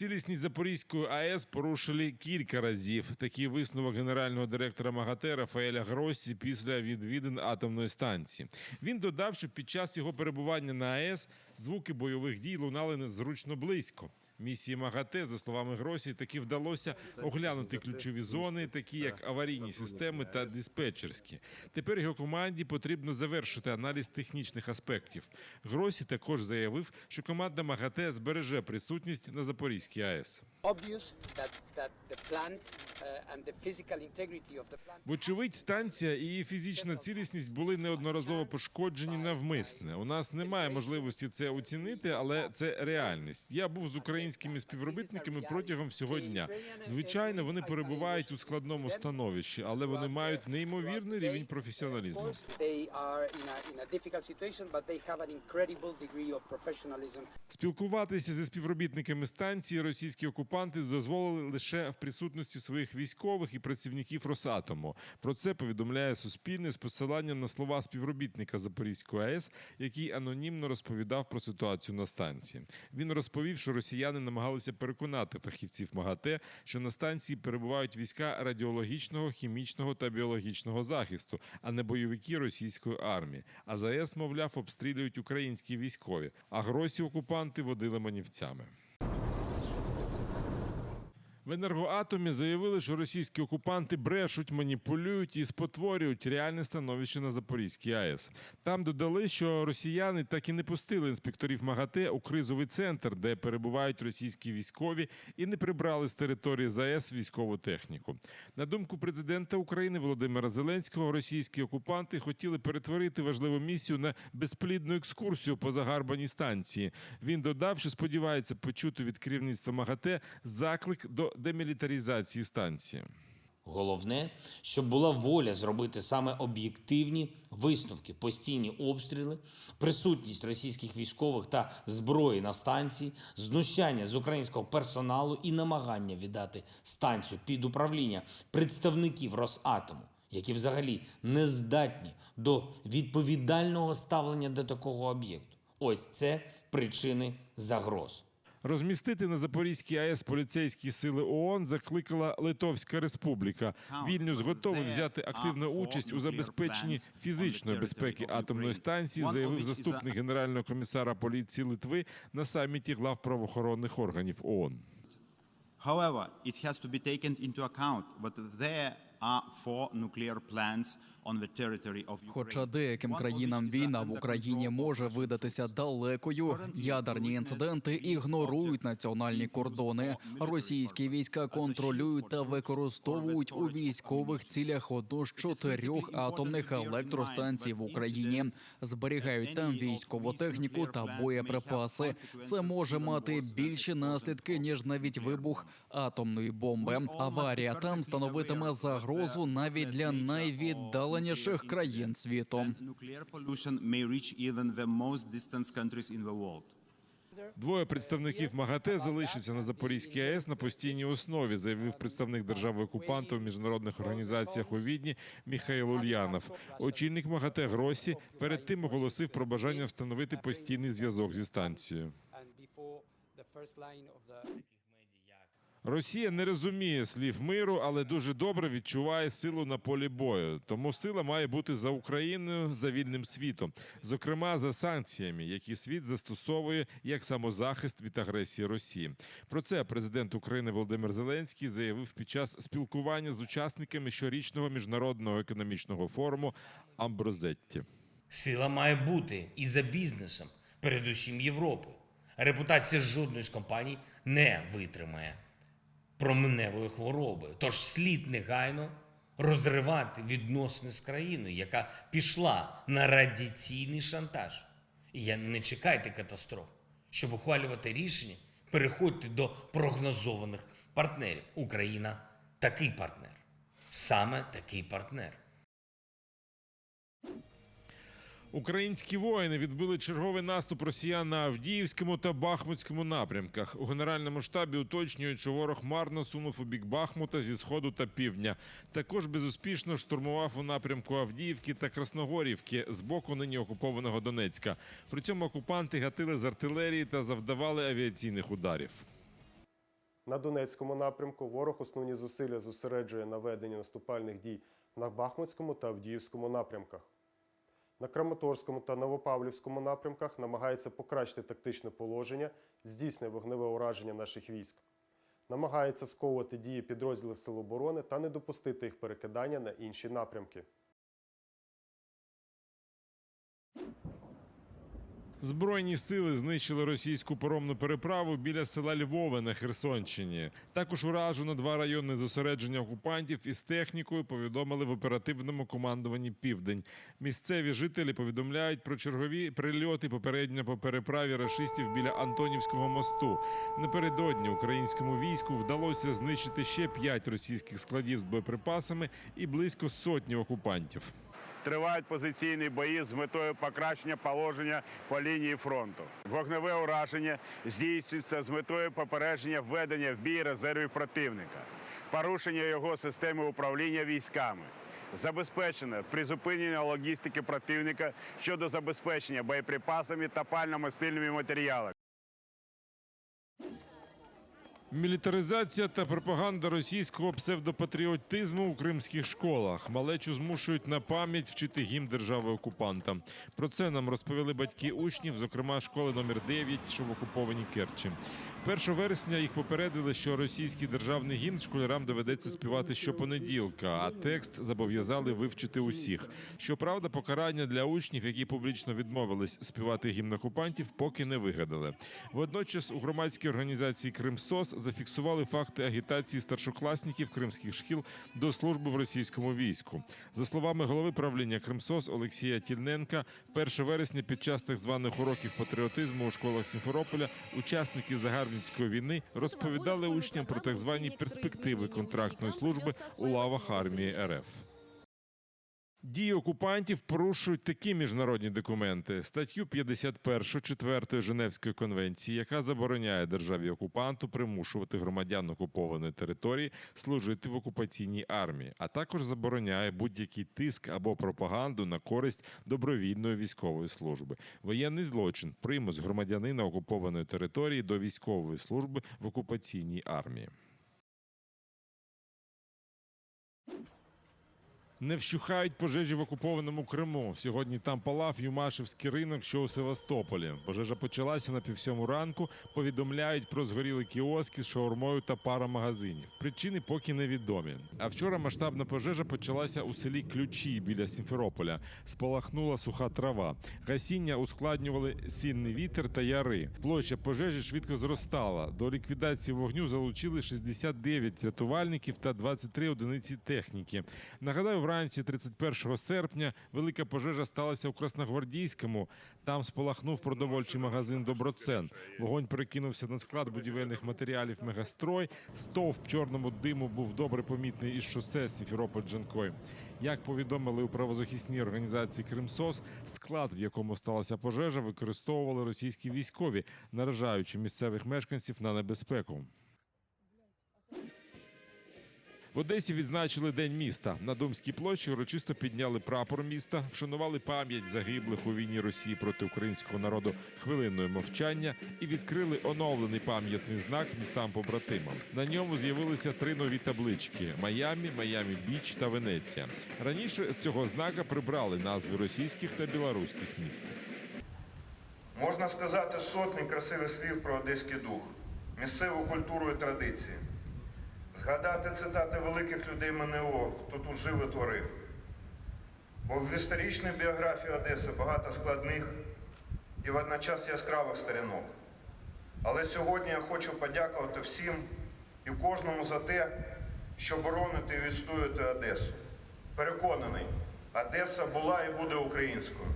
Цілісність Запорізької АЕС порушили кілька разів. Такий висновок генерального директора МАГАТЕ Рафаеля Гросі після відвідин атомної станції. Він додав, що під час його перебування на АЕС звуки бойових дій лунали незручно близько. Місії МАГАТЕ, за словами Гросі, таки вдалося оглянути ключові зони, такі як аварійні системи та диспетчерські. Тепер його команді потрібно завершити аналіз технічних аспектів. Гросі також заявив, що команда МАГАТЕ збереже присутність на Запорізькій АЕС. Uh, Вочевидь, станція і її фізична цілісність були неодноразово пошкоджені навмисне. У нас немає можливості це оцінити, але це реальність. Я був з українськими співробітниками протягом всього дня. Звичайно, вони перебувають у складному становищі, але вони мають неймовірний рівень професіоналізму. Спілкуватися зі співробітниками станції російські окупанти дозволили лише в присутності своїх військових і працівників Росатому. Про це повідомляє Суспільне з посиланням на слова співробітника Запорізької АЕС, який анонімно розповідав про ситуацію на станції. Він розповів, що росіяни намагалися переконати фахівців МАГАТЕ, що на станції перебувають війська радіологічного, хімічного та біологічного захисту, а не бойовики російської армії. А ЗАЕС, мовляв, обстрілюють українські військові, а гросі окупанти водили манівцями. В енергоатомі заявили, що російські окупанти брешуть, маніпулюють і спотворюють реальне становище на Запорізькій АЕС. Там додали, що росіяни так і не пустили інспекторів МАГАТЕ у кризовий центр, де перебувають російські військові, і не прибрали з території ЗАЕС військову техніку. На думку президента України Володимира Зеленського, російські окупанти хотіли перетворити важливу місію на безплідну екскурсію по загарбаній станції. Він додав, що сподівається почути від керівництва МАГАТЕ заклик до демілітаризації станції. Головне, щоб була воля зробити саме об'єктивні висновки, постійні обстріли, присутність російських військових та зброї на станції, знущання з українського персоналу і намагання віддати станцію під управління представників Росатому, які взагалі не здатні до відповідального ставлення до такого об'єкту. Ось це причини загроз. Розмістити на Запорізькій АЕС поліцейські сили ООН закликала Литовська Республіка. Вільнюс готовий взяти активну участь у забезпеченні фізичної безпеки атомної станції, заявив заступник генерального комісара поліції Литви на саміті глав правоохоронних органів ООН. However, it has to be taken into account that there are four nuclear plants Хоча деяким країнам війна в Україні може видатися далекою, ядерні інциденти ігнорують національні кордони. Російські війська контролюють та використовують у військових цілях одну з чотирьох атомних електростанцій в Україні. Зберігають там військову техніку та боєприпаси. Це може мати більші наслідки ніж навіть вибух атомної бомби. Аварія там становитиме загрозу навіть для найвіддаленіших країн світу. Двоє представників МАГАТЕ залишаться на Запорізькій АЕС на постійній основі, заявив представник держави окупанта в міжнародних організаціях у Відні Міхаїл Ульянов. Очільник МАГАТЕ Гросі перед тим оголосив про бажання встановити постійний зв'язок зі станцією. Росія не розуміє слів миру, але дуже добре відчуває силу на полі бою. Тому сила має бути за Україною, за вільним світом, зокрема за санкціями, які світ застосовує як самозахист від агресії Росії. Про це президент України Володимир Зеленський заявив під час спілкування з учасниками щорічного міжнародного економічного форуму Амброзетті. Сила має бути і за бізнесом, передусім Європи. Репутація жодної з компаній не витримає променевої хвороби. Тож слід негайно розривати відносини з країною, яка пішла на радіаційний шантаж. І не чекайте катастроф. Щоб ухвалювати рішення, переходьте до прогнозованих партнерів. Україна такий партнер. Саме такий партнер. Українські воїни відбили черговий наступ росіян на Авдіївському та Бахмутському напрямках. У генеральному штабі уточнюють, що ворог марно сунув у бік Бахмута зі сходу та півдня. Також безуспішно штурмував у напрямку Авдіївки та Красногорівки з боку нині окупованого Донецька. При цьому окупанти гатили з артилерії та завдавали авіаційних ударів. На Донецькому напрямку ворог основні зусилля зосереджує на веденні наступальних дій на Бахмутському та Авдіївському напрямках. На Краматорському та Новопавлівському напрямках намагається покращити тактичне положення, здійснює вогневе ураження наших військ. Намагається сковувати дії підрозділів Сил оборони та не допустити їх перекидання на інші напрямки. Збройні сили знищили російську паромну переправу біля села Львове на Херсонщині. Також уражено два райони зосередження окупантів із технікою. Повідомили в оперативному командуванні Південь. Місцеві жителі повідомляють про чергові прильоти попередньо по переправі рашистів біля Антонівського мосту. Напередодні українському війську вдалося знищити ще п'ять російських складів з боєприпасами і близько сотні окупантів. Тривають позиційні бої з метою покращення положення по лінії фронту. Вогневе ураження здійснюється з метою попередження введення в бій резервів противника, порушення його системи управління військами. Забезпечено призупинення логістики противника щодо забезпечення боєприпасами та пально-мастильними матеріалами. Мілітаризація та пропаганда російського псевдопатріотизму у кримських школах. Малечу змушують на пам'ять вчити гімн держави окупанта. Про це нам розповіли батьки учнів, зокрема школи номер 9, що в окупованій Керчі. 1 вересня їх попередили, що російський державний гімн школярам доведеться співати щопонеділка, а текст зобов'язали вивчити усіх. Щоправда, покарання для учнів, які публічно відмовились співати гімн окупантів, поки не вигадали. Водночас у громадській організації Кримсос зафіксували факти агітації старшокласників кримських шкіл до служби в російському війську. За словами голови правління Кримсос Олексія Тільненка, 1 вересня під час так званих уроків патріотизму у школах Сімферополя учасники загарбницької війни розповідали учням про так звані перспективи контрактної служби у лавах армії РФ. Дії окупантів порушують такі міжнародні документи: статтю 51 4 Женевської конвенції, яка забороняє державі окупанту примушувати громадян окупованої території служити в окупаційній армії, а також забороняє будь-який тиск або пропаганду на користь добровільної військової служби. Воєнний злочин примус громадянина окупованої території до військової служби в окупаційній армії. Не вщухають пожежі в окупованому Криму. Сьогодні там палав Юмашевський ринок, що у Севастополі. Пожежа почалася на півсьому ранку. Повідомляють про згоріли кіоски з шаурмою та пара магазинів. Причини поки невідомі. А вчора масштабна пожежа почалася у селі Ключі біля Сімферополя. Спалахнула суха трава. Гасіння ускладнювали сильний вітер та яри. Площа пожежі швидко зростала. До ліквідації вогню залучили 69 рятувальників та 23 одиниці техніки. Нагадаю, вранці 31 серпня велика пожежа сталася у Красногвардійському. Там спалахнув продовольчий магазин Доброцен. Вогонь перекинувся на склад будівельних матеріалів Мегастрой. Стовп чорному диму був добре помітний із шосе Сімферополь Джанкой. Як повідомили у правозахисній організації Кримсос, склад, в якому сталася пожежа, використовували російські військові, наражаючи місцевих мешканців на небезпеку. В Одесі відзначили День міста. На Домській площі урочисто підняли прапор міста, вшанували пам'ять загиблих у війні Росії проти українського народу хвилиною мовчання і відкрили оновлений пам'ятний знак містам побратимам. На ньому з'явилися три нові таблички: Майамі, Майамі Біч та Венеція. Раніше з цього знака прибрали назви російських та білоруських міст. Можна сказати сотні красивих слів про одеський дух, місцеву культуру і традиції. Згадати цитати великих людей МНО, хто тут жив і творив. Бо в історичній біографії Одеси багато складних і водночас яскравих сторінок. Але сьогодні я хочу подякувати всім і кожному за те, що бороните і відстоюєте Одесу. Переконаний, Одеса була і буде українською.